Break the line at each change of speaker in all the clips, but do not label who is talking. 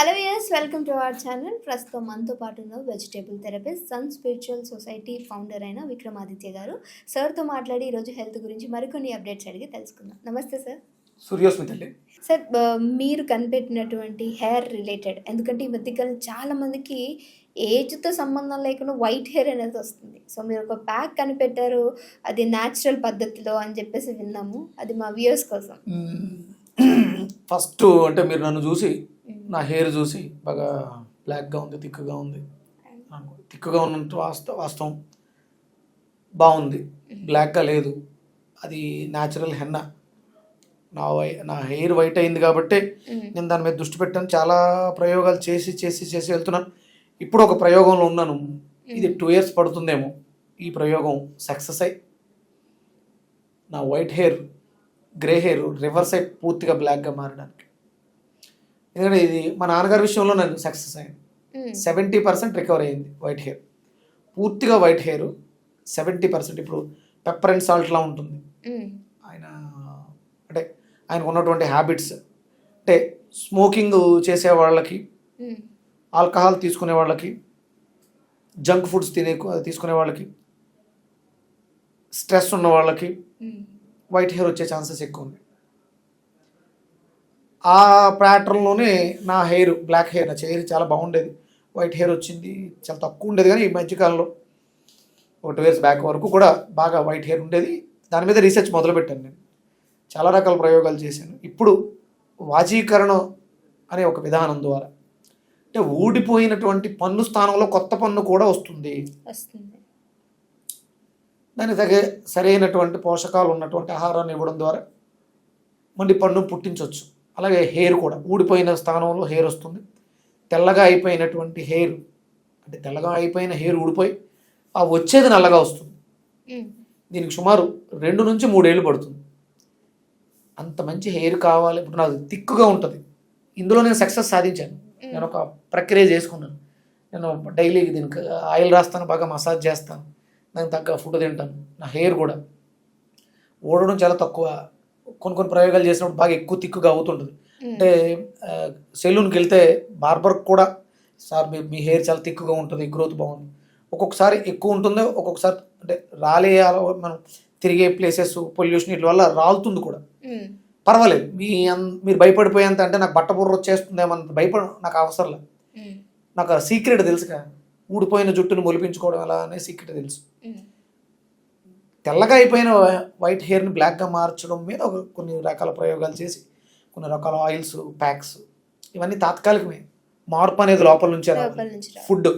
Welcome to our channel ప్రస్తుతం మనతో పాటు ఉన్న vegetable therapist sun spiritual society founder అయిన విక్రమాదిత్య గారు. సార్తో మాట్లాడి ఈరోజు హెల్త్ గురించి మరికొన్ని అప్డేట్స్ అడిగి తెలుసుకుందాం. నమస్తే సార్
సూర్యోస్మి తల్లి
సార్ మీరు కనిపెట్టినటువంటి హెయిర్ రిలేటెడ్ ఎందుకంటే ఈ మధ్యకాలం చాలా మందికి ఏజ్తో సంబంధం లేకుండా వైట్ హెయిర్ అనేది వస్తుంది. సో మీరు ఒక ప్యాక్ కనిపెట్టారు అది న్యాచురల్ పద్ధతిలో అని చెప్పేసి విన్నాము. అది మా వ్యూయర్స్ కోసం.
ఫస్ట్ అంటే మీరు నన్ను చూసి నా హెయిర్ చూసి బాగా బ్లాక్గా ఉంది థిక్గా ఉంది. అనుకో. థిక్గా ఉన్నట్టు వాస్త వాస్తవం. బాగుంది. బ్లాక్గా లేదు. అది న్యాచురల్ హెన్న నా వై నా హెయిర్ వైట్ అయింది కాబట్టి
మ్మ్.
నేను దాని మీద దృష్టి పెట్టాను. చాలా ప్రయోగాలు చేసి చేసి చేసి వెళ్తున్నాను. ఇప్పుడు ఒక ప్రయోగంలో ఉన్నాను. ఇది టూ ఇయర్స్ పడుతుందేమో. ఈ ప్రయోగం సక్సెస్ అయి. నా white hair grey hair reverse అయి పూర్తిగా బ్లాక్గా మారడానికి. ఎందుకంటే ఇది మా నాన్నగారి విషయంలో నేను సక్సెస్ అయ్యాను
మ్మ్.
సెవెంటీ పర్సెంట్ రికవర్ అయింది వైట్ హెయిర్ పూర్తిగా వైట్ హెయిర్ సెవెంటీ పర్సెంట్ ఇప్పుడు పెప్పర్ అండ్ సాల్ట్లా ఉంటుంది
మ్మ్.
ఆయన అంటే ఆయనకు ఉన్నటువంటి హ్యాబిట్స్ అంటే స్మోకింగ్ చేసే వాళ్ళకి
మ్మ్.
ఆల్కహాల్ తీసుకునే వాళ్ళకి జంక్ ఫుడ్స్ తినే తీసుకునే వాళ్ళకి స్ట్రెస్ ఉన్న వాళ్ళకి. వైట్ హెయిర్ వచ్చే ఛాన్సెస్ ఎక్కువ ఉంది ఆ ప్యాటర్న్లోనే నా హెయిర్ బ్లాక్ హెయిర్ నా హెయిర్ చాలా బాగుండేది. వైట్ హెయిర్ వచ్చింది చాలా తక్కువ ఉండేది కానీ ఈ మధ్యకాలంలో ఒక టూ ఇయర్స్ బ్యాక్ వరకు కూడా బాగా వైట్ హెయిర్ ఉండేది. దాని మీద రీసెర్చ్ మొదలుపెట్టాను నేను. చాలా రకాల ప్రయోగాలు చేశాను. ఇప్పుడు వాజీకరణం అనే ఒక విధానం ద్వారా. అంటే ఊడిపోయినటువంటి పన్ను స్థానంలో కొత్త పన్ను కూడా వస్తుంది. దానికి తగే సరైనటువంటి పోషకాలు ఉన్నటువంటి ఆహారాన్ని ఇవ్వడం ద్వారా మళ్ళీ పన్ను పుట్టించవచ్చు అలాగే హెయిర్ కూడా ఊడిపోయిన స్థానంలో హెయిర్ వస్తుంది. తెల్లగా అయిపోయినటువంటి హెయిర్ అంటే తెల్లగా అయిపోయిన హెయిర్ ఊడిపోయి ఆ వచ్చేది నల్లగా వస్తుంది. దీనికి సుమారు రెండు నుంచి మూడేళ్ళు పడుతుంది. అంత మంచి హెయిర్ కావాలి ఇప్పుడు నాకు తిక్కుగా ఉంటుంది. ఇందులో నేను సక్సెస్ సాధించాను. నేను ఒక ప్రక్రియ చేసుకున్నాను. నేను డైలీ దీనికి ఆయిల్ రాస్తాను బాగా మసాజ్ చేస్తాను దానికి తగ్గ ఫుడ్ తింటాను. నా హెయిర్ కూడా ఓడడం చాలా తక్కువ కొన్ని కొన్ని ప్రయోగాలు చేసినప్పుడు బాగా ఎక్కువ తిక్కుగా అవుతుంటుంది అంటే సెలూన్కి వెళ్తే బార్బర్ కూడా సార్ మీ మీ హెయిర్ చాలా తిక్కుగా ఉంటుంది గ్రోత్ బాగుంది ఒక్కొక్కసారి ఎక్కువ ఉంటుంది ఒక్కొక్కసారి అంటే రాలే మనం తిరిగే ప్లేసెస్ పొల్యూషన్ వీటి వల్ల రాలుతుంది కూడా. పర్వాలేదు మీ మీరు భయపడిపోయేంత అంటే నాకు బట్ట బుర్ర వచ్చేస్తుందేమో భయపడ నాకు అవసరం లేదు. నాకు సీక్రెట్ తెలుసు కదా ఊడిపోయిన జుట్టును మొలిపించుకోవడం ఎలా అనే సీక్రెట్ తెలుసు. తెల్లగా అయిపోయిన వైట్ హెయిర్ని బ్లాక్గా మార్చడం మీద ఒక కొన్ని రకాల ప్రయోగాలు చేసి కొన్ని రకాల ఆయిల్స్ ప్యాక్స్ ఇవన్నీ తాత్కాలికమే. మార్పు అనేది లోపల నుంచే. ఫుడ్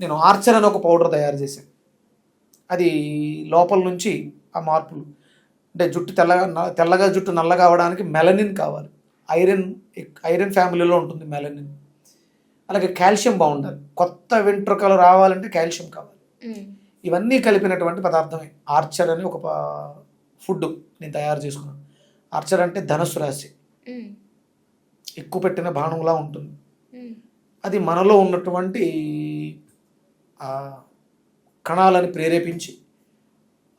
నేను ఆర్చర్ అని ఒక పౌడర్ తయారు చేశాను. అది లోపల నుంచి ఆ మార్పులు. అంటే జుట్టు తెల్లగా తెల్లగా జుట్టు నల్లగా అవడానికి మెలనిన్ కావాలి. ఐరన్ ఐరన్ ఫ్యామిలీలో ఉంటుంది మెలనిన్ అలాగే కాల్షియం బాగుండాలి. కొత్త వెంట్రుకలు రావాలంటే కాల్షియం కావాలి. ఇవన్నీ కలిపినటువంటి పదార్థమే. ఆర్చర్ అని ఒక ఫుడ్ నేను తయారు చేసుకున్నాను. ఆర్చర్ అంటే ధనుస్సు రాశి. ఎక్కువ పెట్టిన బాణంలా ఉంటుంది. అది మనలో ఉన్నటువంటి కణాలని ప్రేరేపించి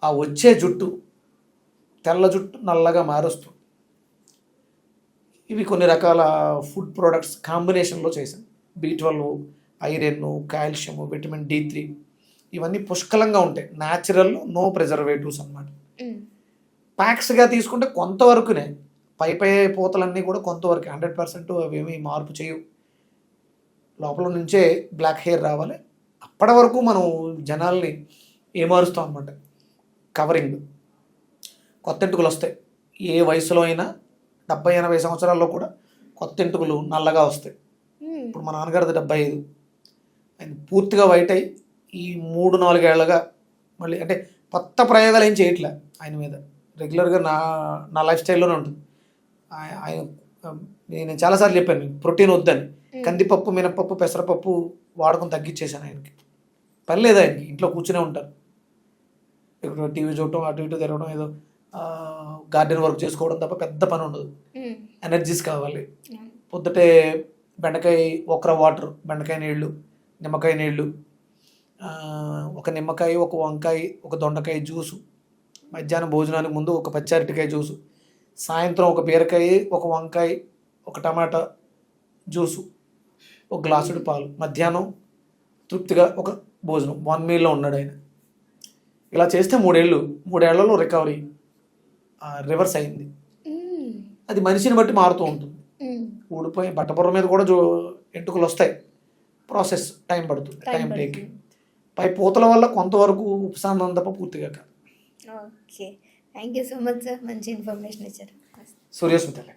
ఆ వచ్చే జుట్టు తెల్ల జుట్టు నల్లగా మారుస్తుంది. ఇవి కొన్ని రకాల ఫుడ్ ప్రోడక్ట్స్ కాంబినేషన్లో చేశాను. B twelve iron calcium vitamin D three ఇవన్నీ పుష్కలంగా ఉంటాయి. న్యాచురల్ నో ప్రిజర్వేటివ్స్ అన్నమాట.
మ్మ్.
ప్యాక్స్గా తీసుకుంటే కొంతవరకునే పై పై పూతలన్నీ కూడా కొంతవరకు హండ్రెడ్ పర్సెంట్ అవేమీ మార్పు చేయవు. లోపల నుంచే బ్లాక్ హెయిర్ రావాలి. అప్పటి వరకు మనం జనాల్ని ఏమారుస్తాం అనమాట కవరింగ్ కొత్త ఎంటుకలు వస్తాయి. ఏ వయసులో అయినా డెబ్బై ఎనభై సంవత్సరాల్లో కూడా కొత్త ఎంటుకలు నల్లగా వస్తాయి. ఇప్పుడు మా నాన్నగారిది డెబ్బై ఐదు. ఆయన పూర్తిగా వైట్ అయ్యి ఈ మూడు నాలుగేళ్ళుగా మళ్ళీ అంటే కొత్త ప్రయోగాలు ఏం చేయట్లే ఆయన మీద. రెగ్యులర్గా నా నా లైఫ్ స్టైల్లోనే ఉంటుంది. ఆయ- ఆయన నేను చాలాసార్లు చెప్పాను ప్రోటీన్ వద్దని. కందిపప్పు మినపప్పు పెసరపప్పు వాడకం తగ్గించేశాను ఆయనకి. పని లేదు ఆయనకి ఇంట్లో కూర్చునే ఉంటారు. ఇక్కడ టీవీ చూడటం అటు ఇటు తిరగడం ఏదో గార్డెన్ వర్క్ చేసుకోవడం తప్ప పెద్ద పని ఉండదు. ఎనర్జీస్ కావాలి. పొద్దుటే బెండకాయ ఒకర వాటర్ బెండకాయ నీళ్ళు నిమ్మకాయ నీళ్ళు ఒక నిమ్మకాయ ఒక వంకాయ ఒక దొండకాయ జ్యూసు మధ్యాహ్నం భోజనానికి ముందు ఒక పచ్చి అరటికాయ జ్యూసు సాయంత్రం ఒక బీరకాయ ఒక వంకాయ ఒక టమాటా జ్యూసు ఒక గ్లాసుడు పాలు. మధ్యాహ్నం తృప్తిగా ఒక భోజనం. వన్ మీల్లో ఉన్నాడు ఆయన. ఇలా చేస్తే మూడేళ్ళు మూడేళ్ళలో రికవరీ. రివర్స్ అయింది. అది మనిషిని బట్టి మారుతూ ఉంటుంది. ఊడిపోయి బట్టపుర్ర మీద కూడా జో ఎంటుకలు వస్తాయి. ప్రాసెస్ టైం పడుతుంది టైం. టేకింగ్ పై పూతల వల్ల కొంతవరకు ఉపశమనం తప్ప పూర్తిగా కాదు
okay. Thank you so much sir మంచి ఇన్ఫర్మేషన్ ఇచ్చారు.
సూర్యస్మితలే.